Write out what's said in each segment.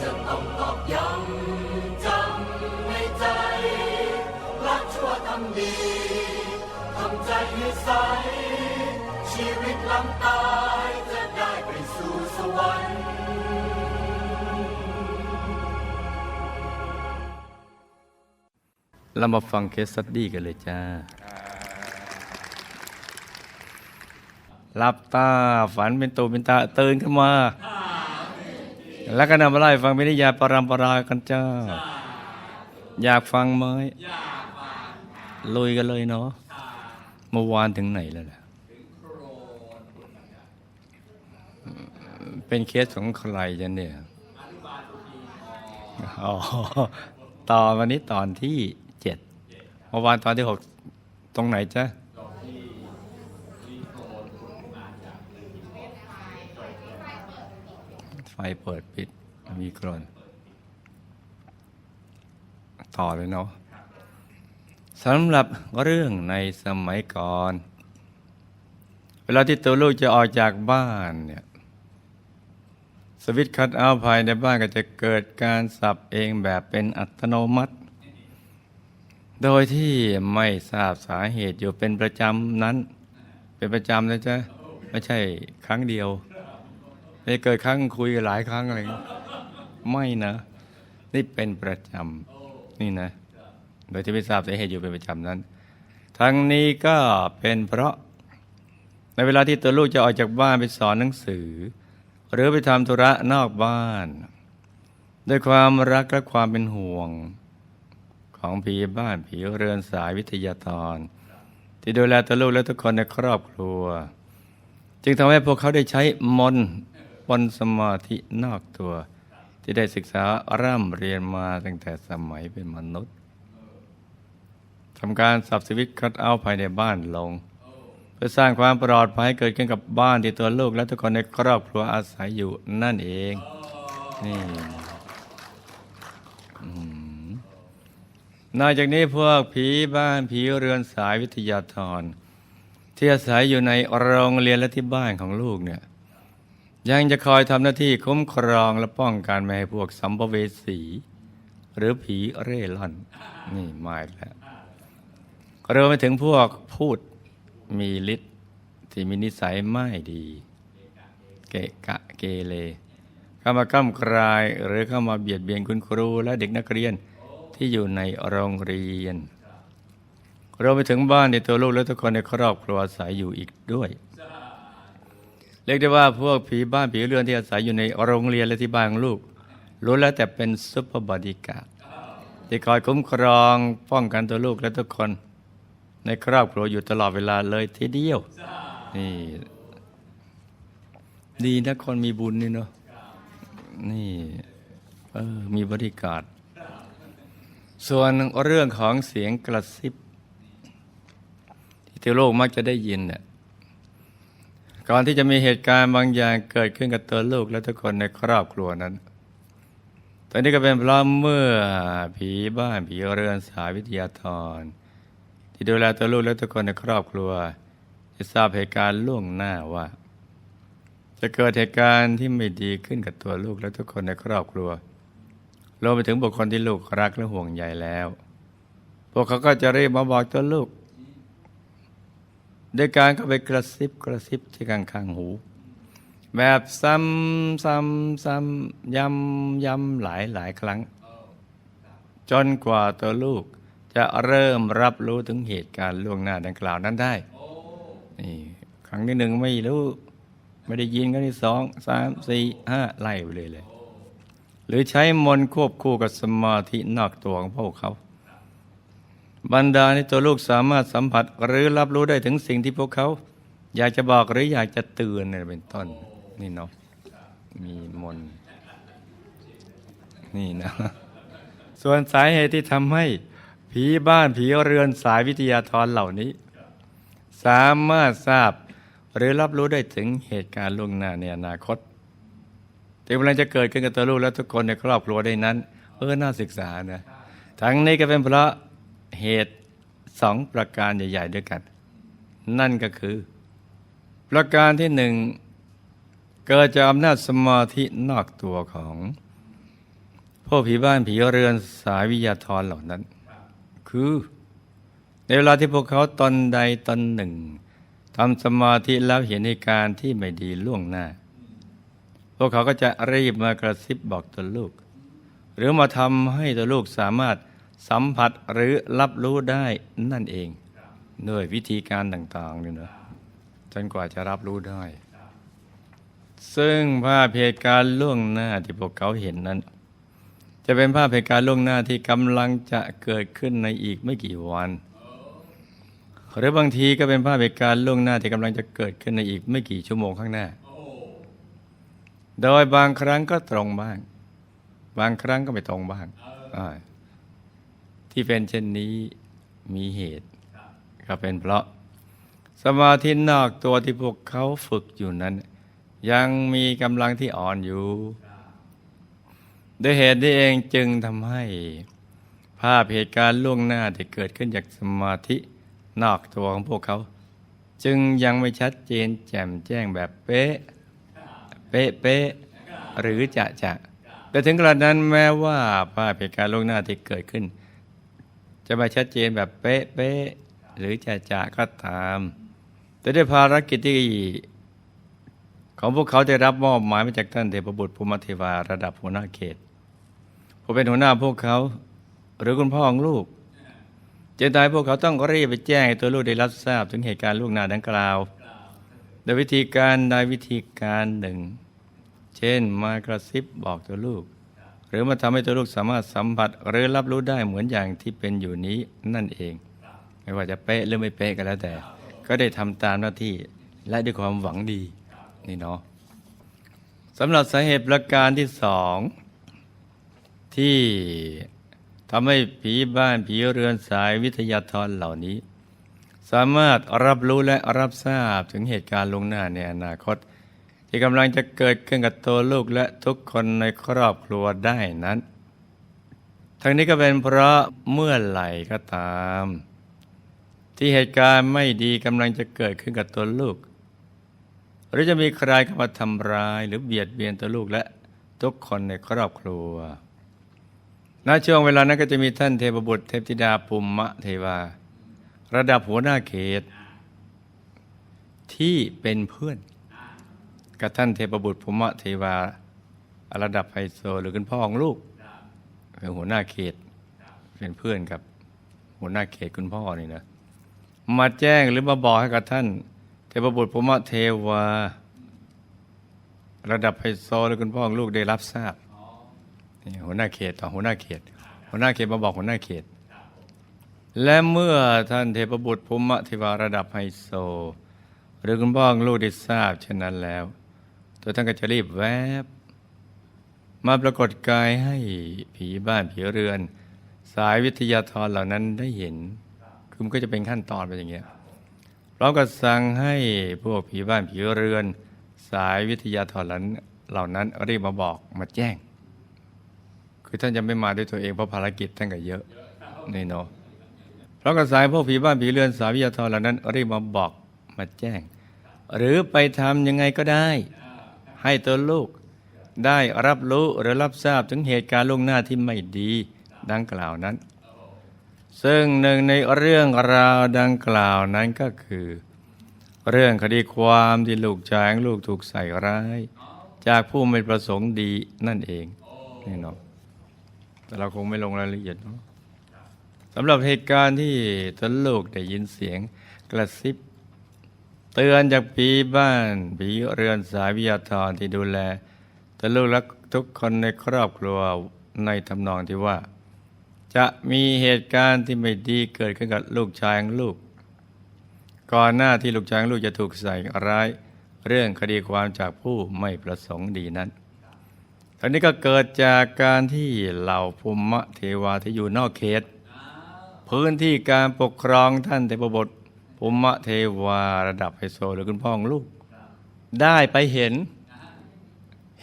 จะต้องตอกย้ำจำในใจรักชั่วทำดีทำใจให้ใส ชีวิตหลังตายจะได้ไปสู่สวรรค์เรามาฟังเคสสตดี้กันเลยจ้า หลับตาฝันเป็นตูเป็นตาตื่นขึ้นมา แล้วก็นำมาไล่ฟังวิทยาปรำปรากันจ้า อยากฟังไหมลุยกันเลยเนาะเมื่อวานถึงไหนแล้วล่ะ เป็นเคสของใครจันเนี่ยอ๋อตอนวันนี้ตอนที่เจ็ดเมื่อวานตอนที่หกตรงไหนจ๊ะ ไฟเปิดปิดมีกรนต่อเลยเนาะสำหรับเรื่องในสมัยก่อน เวลาที่ตัวลูกจะออกจากบ้านเนี่ยสวิตช์คัทเอาภายในบ้านก็จะเกิดการสับเองแบบเป็นอัตโนมัติ โดยที่ไม่ทราบสาเหตุอยู่เป็นประจำนั้น เป็นประจำนะจ๊ะ ไม่ใช่ครั้งเดียว ไม่เกิดครั้งคุยหลายครั้งอะไรไม่นะ นี่เป็นประจำนี่นะ โดยที่ไม่ทราบสาเหตุอยู่เป็นประจำนั้น ทั้งนี้ก็เป็นเพราะ ในเวลาที่ตัวลูกจะออกจากบ้านไปสอนหนังสือ หรือไปทำธุระนอกบ้าน ด้วยความรักและความเป็นห่วง ของผีบ้านผีเรือนสายวิทยาธรที่ดูแลตัวลูกและทุกคนในครอบครัว จึงทำให้พวกเขาได้ใช้มน บนสมาธินอกตัว ที่ได้ศึกษาร่ำเรียนมาตั้งแต่สมัยเป็นมนุษย์ทำการสับสวิตคัดเอาภายในบ้านลง เพื่อสร้างความปลอดภัยเกิดขึ้นกับบ้านที่ตัวลูกและทุกคนในครอบครัวอาศัยอยู่นั่นเองนี่นอกจากนี้พวกผีบ้านผีเรือนสายวิทยาธรที่อาศัยอยู่ในโรงเรียนและที่บ้านของลูกเนี่ย ยังจะคอยทำหน้าที่คุ้มครองและป้องกันไม่ให้พวกสัมภเวสี หรือผีเร่ร่อน นี่มาอีกแล้วรวมไปถึงพวกพูดมีฤทธิ์ที่มีนิสัยไม่ดี เกะกะเกเรเข้ามาก้ำกรายหรือเข้ามาเบียดเบียนคุณครูและเด็กนักเรียนที่อยู่ในโรงเรียนรวมไปถึงบ้านในตัวลูกและทุกคนในครอบครัวอาศัยอยู่อีกด้วย เรียกได้ว่าพวกผีบ้านผีเรือนที่อาศัยอยู่ในโรงเรียนและที่บ้านของลูกล้วนแล้วแต่เป็นซุปเปอร์บอดี้การ์ดที่คอยคุ้มครองป้องกันตัวลูกและทุกคน ในครอบครัวอยู่ตลอดเวลาเลยทีเดียวนี่ดีนะคนมีบุญนี่เนาะนี่เออมีบริการส่วนเรื่องของเสียงกระซิบ ที่เทวโลกมักจะได้ยินเนี่ย ก่อนที่จะมีเหตุการณ์บางอย่างเกิดขึ้นกับตัวลูกและทุกคนในครอบครัวนั้นตอนนี้ก็เป็นเพราะเมื่อผีบ้านผีเรือนสายวิทยาธรที่ดูแลตัวลูกและทุกคนในครอบครัวจะทราบเหตุการณ์ล่วงหน้าว่า จะเกิดเหตุการณ์ที่ไม่ดีขึ้นกับตัวลูกและทุกคนในครอบครัวรวมไปถึงบุคคลที่ลูกรักและห่วงใยแล้ว พวกเขาก็จะรีบมาบอกตัวลูก โดยการก็ไปกระซิบกระซิบที่ข้างข้างหู แบบซ้ำซ้ำซ้ำย้ำย้ำหลายหลายครั้ง จนกว่าตัวลูกจะเริ่มรับรู้ถึงเหตุการณ์ล่วงหน้าดังกล่าวนั้นได้นี่ครั้งที่หนึ่งไม่รู้ ไม่ได้ยินครั้งที่สองสามสี่ห้าไล่ไปเลยเลย หรือใช้มนควบคู่กับสมาธินอกตัวของพวกเขา บรรดาในตัวลูกสามารถสัมผัสหรือรับรู้ได้ถึงสิ่งที่พวกเขา อยากจะบอกหรืออยากจะเตือนเนี่ยเป็นต้นนี่เนาะมีมนนี่นะ ส่วนสาเหตุที่ทำให้ผีบ้านผีเรือนสายวิทยาธรเหล่านี้ สามารถทราบหรือรับรู้ได้ถึงเหตุการณ์ล่วงหน้าในอนาคตที่กำลังจะเกิดขึ้นกับตัวลูกและทุกคนในครอบครัวได้นั้น เออน่าศึกษานะทั้งนี้ก็เป็นเพราะ เหตุสองประการใหญ่ ๆ ด้วยกัน นั่นก็คือ ประการที่หนึ่งเกิดจากอำนาจสมาธินอกตัวของพวกผีบ้านผีเรือนสายวิทยาธรเหล่านั้น คือ ในเวลาที่พวกเขาตนใดตนหนึ่งทำสมาธิแล้วเห็นเหตุการณ์ที่ไม่ดีล่วงหน้า พวกเขาก็จะรีบมากระซิบบอกตัวลูก หรือมาทำให้ตัวลูกสามารถ สัมผัสหรือรับรู้ได้นั่นเองด้วยวิธีการต่างๆเนี่ยนะจนกว่าจะรับรู้ได้ ซึ่งภาพเหตุการณ์ล่วงหน้าที่พวกเขาเห็นนั้น จะเป็นภาพเหตุการณ์ล่วงหน้าที่กำลังจะเกิดขึ้นในอีกไม่กี่วัน หรือบางทีก็เป็นภาพเหตุการณ์ล่วงหน้าที่กำลังจะเกิดขึ้นในอีกไม่กี่ชั่วโมงข้างหน้า โดยบางครั้งก็ตรงบ้าง บางครั้งก็ไม่ตรงบ้าง ที่เป็นเช่นนี้มีเหตุ ก็เป็นเพราะ สมาธินอกตัวที่พวกเขาฝึกอยู่นั้น ยังมีกำลังที่อ่อนอยู่ด้วยเหตุนี้เองจึงทำให้ภาพเหตุการณ์ล่วงหน้าที่เกิดขึ้นจากสมาธินอกตัวของพวกเขา จึงยังไม่ชัดเจนแจ่มแจ้งแบบเป๊ะ เป๊ะเป๊ะหรือจะจะแต่ถึงกระนั้นแม้ว่าภาพเหตุการณ์ล่วงหน้าที่เกิดขึ้น จะไม่ชัดเจนแบบเป๊ะเป๊ะหรือจะจะก็ตาม แต่ด้วยภารกิจที่ของพวกเขาได้รับมอบหมายมาจากท่านเทพบุตรภูมิเทวาระดับหัวหน้าเขตผู้เป็นหัวหน้าพวกเขา หรือคุณพ่อของลูกเจตายพวกเขาต้องรีบไปแจ้งให้ตัวลูกได้รับทราบถึงเหตุการณ์ล่วงหน้าดังกล่าวโดยวิธีการใดวิธีการหนึ่ง เช่นมากระซิบบอกตัวลูก หรือมาทำให้ตัวลูกสามารถสัมผัสหรือรับรู้ได้เหมือนอย่างที่เป็นอยู่นี้นั่นเอง ไม่ว่าจะเป๊ะหรือไม่เป๊ะก็แล้วแต่ ก็ได้ทำตามหน้าที่และด้วยความหวังดีนี่เนาะสำหรับสาเหตุประการที่สองที่ทำให้ผีบ้านผีเรือนสายวิทยาธรเหล่านี้ สามารถรับรู้และรับทราบถึงเหตุการณ์ลงหน้าในอนาคต ที่กำลังจะเกิดขึ้นกับตัวลูกและทุกคนในครอบครัวได้นั้น ทั้งนี้ก็เป็นเพราะเมื่อไหร่ก็ตาม ที่เหตุการณ์ไม่ดีกำลังจะเกิดขึ้นกับตัวลูก หรือจะมีใครเข้ามาทำร้ายหรือเบียดเบียนตัวลูกและทุกคนในครอบครัวณช่วงเวลานั้นก็จะมีท่านเทพบุตรเทพธิดาปุมมะเทวา ระดับหัวหน้าเขต ที่เป็นเพื่อน กับท่านเทพบุตรภูมิเทวาระดับไฮโซหรือคุณพ่อของลูกคือหัวหน้าเขตเป็นเพื่อนกับหัวหน้าเขตคุณพ่อนี่นะมาแจ้งหรือมาบอกให้กับท่าน เทพบุตรภูมิเทวา ระดับไฮโซหรือคุณพ่อของลูกได้รับทราบนี่หัวหน้าเขตต่อหัวหน้าเขต หัวหน้าเขตมาบอกหัวหน้าเขต และเมื่อท่านเทพบุตรภูมิเทวาระดับไฮโซ หรือคุณพ่อของลูกได้ทราบเช่นนั้นแล้ว ตัวท่านก็จะรีบแวบ มาปรากฏกายให้ผีบ้านผีเรือน สายวิทยาธรเหล่านั้นได้เห็นคือมันก็จะเป็นขั้นตอนไปอย่างเงี้ยพร้อมกับสั่งให้พวกผีบ้านผีเรือน สายวิทยาธรเหล่านั้นรีบมาบอกมาแจ้ง คือท่านจะไม่มาด้วยตัวเองเพราะภารกิจท่านก็เยอะนี่เนาะเพราะกระสายพวกผีบ้านผีเรือนสาวิทยาธรเหล่านั้นรีบมาบอกมาแจ้ง หรือไปทำยังไงก็ได้ ให้ตัวลูก ได้รับรู้หรือรับทราบถึงเหตุการณ์ล่วงหน้าที่ไม่ดีดังกล่าวนั้น ซึ่งหนึ่งในเรื่องราวดังกล่าวนั้นก็คือ เรื่องคดีความที่ลูกชายของลูกถูกใส่ร้าย จากผู้ไม่ประสงค์ดีนั่นเองนี่เนาะแต่เราคงไม่ลงรายละเอียดเนาะสำหรับเหตุการณ์ที่ตนลูกได้ยินเสียงกระซิบ เตือนจากผีบ้านผีเรือนสายวิทยาธรที่ดูแลแตนลูกและทุกคนในครอบครัวในทำนองที่ว่า จะมีเหตุการณ์ที่ไม่ดีเกิดขึ้นกับลูกชายของลูก ก่อนหน้าที่ลูกชายของลูกจะถูกใส่ร้าย เรื่องคดีความจากผู้ไม่ประสงค์ดีนั้นตอนนี้ก็เกิดจากการที่เหล่าภูมิเทวาที่อยู่นอกเขต พื้นที่การปกครองท่านเทพบท ภูมิเทวาระดับไฮโซหรือคุณพ่อของลูก ได้ไปเห็น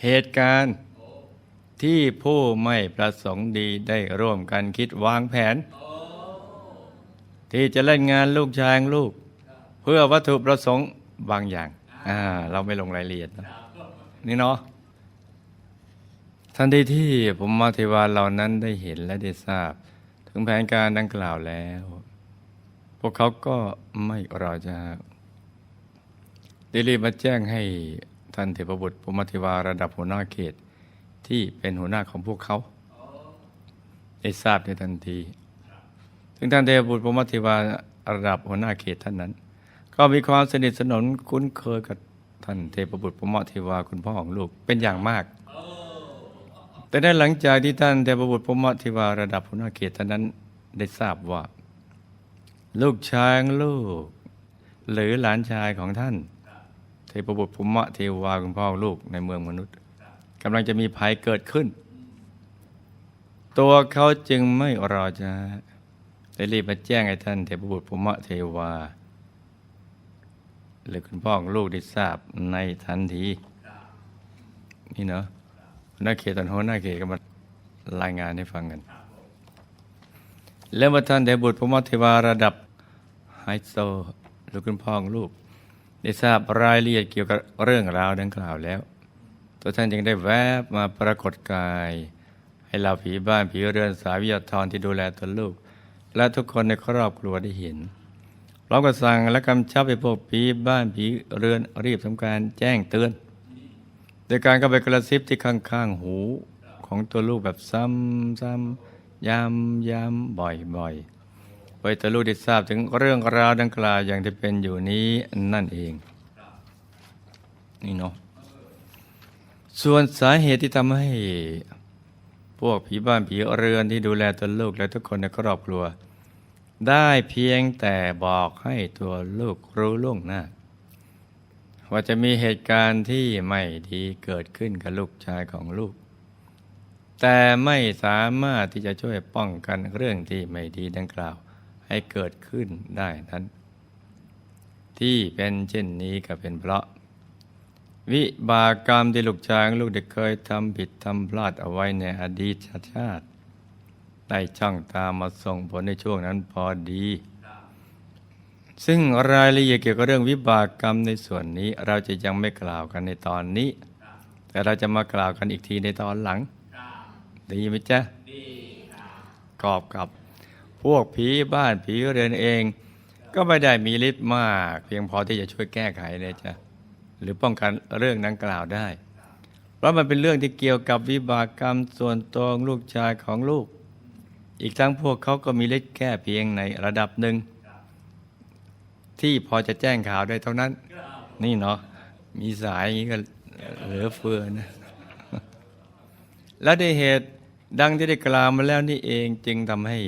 เหตุการณ์ที่ผู้ไม่ประสงค์ดีได้ร่วมกันคิดวางแผน ที่จะเล่นงานลูกชายของลูก เพื่อวัตถุประสงค์บางอย่างอ่าเราไม่ลงรายละเอียดนะนี่เนาะทันทีที่ผมมาเทวาเหล่านั้นได้เห็นและได้ทราบ ถึงแผนการดังกล่าวแล้ว วกเขาก็ไม่รอช้าได้รีบมาแจ้งให้ท่านเทพบุตรพรหมเทวาระดับหัวหน้าเขตที่เป็นหัวหน้าของพวกเขาได้ทราบในทันทีถึงท่านเทพบุตรพรหมเทวาระดับหัวหน้าเขตท่านนั้น ก็มีความสนิทสนมคุ้นเคยกับท่านเทพบุตรพรหมเทวาคุณพ่อของลูกเป็นอย่างมาก แต่ในหลังจากที่ท่านเทพบุตรพรหมเทวาระดับหัวหน้าเขตท่านนั้น ได้ทราบว่า ลูกชายของลูก หรือหลานชายของท่าน เทพบุตรพรหมเทวาคุณพ่อลูกในเมืองมนุษย์กำลังจะมีภัยเกิดขึ้น ตัวเขาจึงไม่รอช้าได้รีบมาแจ้งให้ท่านเทพบุตรพรหมเทวา หรือคุณพ่อลูกได้ทราบในทันทีนี่เนาะหน้าเขตตอนหัวหน้าเขตก็มารายงานให้ฟังกัน แล้วเมื่อท่านเดบุตรพระมเทวาระดับไฮโซหรือคุณพ่อของลูก ได้ทราบรายละเอียดเกี่ยวกับเรื่องราวดังกล่าวแล้ว ตัวท่านจึงได้แวบมาปรากฏกาย ให้เราผีบ้านผีเรือนสายวิยาธรที่ดูแลตัวลูก และทุกคนในครอบครัวได้เห็นพร้อมกับสั่งและกำชับให้พวกผีบ้านผีเรือนรีบทำการแจ้งเตือนโดยการเข้าไปกระซิบที่ข้างๆหูของตัวลูกแบบซ้ำๆ ย้ำย้ำบ่อยๆไว้ตัวลูกได้ทราบถึงเรื่องราวดังกล่าวอย่างที่เป็นอยู่นี้นั่นเอง นี่เนาะส่วนสาเหตุที่ทำให้พวกผีบ้านผีเรือนที่ดูแลตัวลูกและทุกคนในครอบครัว ได้เพียงแต่บอกให้ตัวลูกรู้ล่วงหน้าว่าจะมีเหตุการณ์ที่ไม่ดีเกิดขึ้นกับลูกชายของลูก แต่ไม่สามารถที่จะช่วยป้องกันเรื่องที่ไม่ดีดังกล่าว ให้เกิดขึ้นได้นั้น ที่เป็นเช่นนี้ก็เป็นเพราะ วิบากกรรมที่ลูกชายลูกได้เคยทำผิดทำพลาดเอาไว้ในอดีตชาติได้ช่องตามมาส่งผลในช่วงนั้นพอดี ซึ่งรายละเอียดเกี่ยวกับเรื่องวิบากกรรมในส่วนนี้เราจะยังไม่กล่าวกันในตอนนี้ แต่เราจะมากล่าวกันอีกทีในตอนหลัง ดีไหมจ๊ะดีกอบกับ พวกผีบ้านผีเรือนเอง ก็ไม่ได้มีฤทธิ์มาก เพียงพอที่จะช่วยแก้ไขเลยจ้ะหรือป้องกันเรื่องดังกล่าวได้ เพราะมันเป็นเรื่องที่เกี่ยวกับวิบากกรรมส่วนตัวของลูกชายของลูก อีกทั้งพวกเขาก็มีฤทธิ์แก้เพียงในระดับหนึ่ง ที่พอจะแจ้งข่าวได้เท่านั้น นี่เนาะมีสายอย่างนี้ก็เหลือเฟือนะ และด้วยเหตุดังที่ได้กล่าวมาแล้วนี่เองจึงทำให้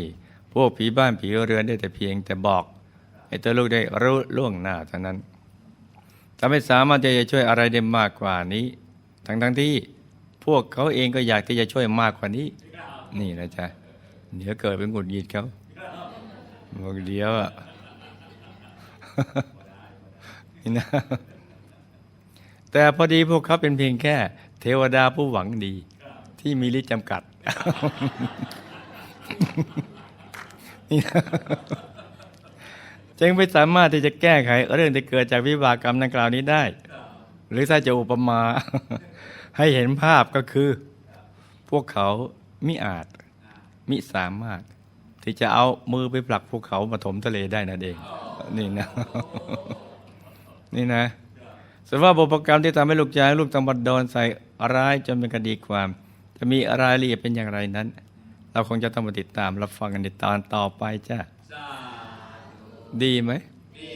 พวกผีบ้านผีเรือนได้แต่เพียงแต่บอกให้ตัวลูกได้รู้ล่วงหน้าเท่านั้นทำให้สามารถจะช่วยอะไรได้มากกว่านี้ ทั้งทั้งที่พวกเขาเองก็อยากที่จะช่วยมากกว่านี้ นี่นะจ๊ะเดี๋ยวเกิดเป็นหงุดหงิดเขาบอกเดียวอะนี่นะแต่พอดีพวกเขาเป็นเพียงแค่ เทวดาผู้หวังดี ที่มีฤทธิ์จำกัดนี่นะจึงไม่สามารถที่จะแก้ไขเรื่องที่เกิดจากวิบากกรรมดังกล่าวนี้ได้ หรือถ้าจะอุปมา ให้เห็นภาพก็คือ พวกเขามิอาจ มิสามารถ ที่จะเอามือไปผลักภูเขามาถมทะเลได้นั่นเอง นี่นะ นี่นะส่วนว่าบุพกรรมที่ทำให้ลูกชายลูกต้องบัดโดนใส่ร้ายจนเป็นคดีความ จะมีรายละเอียดเป็นอย่างไรนั้น เราคงจะต้องมาติดตามรับฟังกันในตอนต่อไปจ้ะดีไหมดี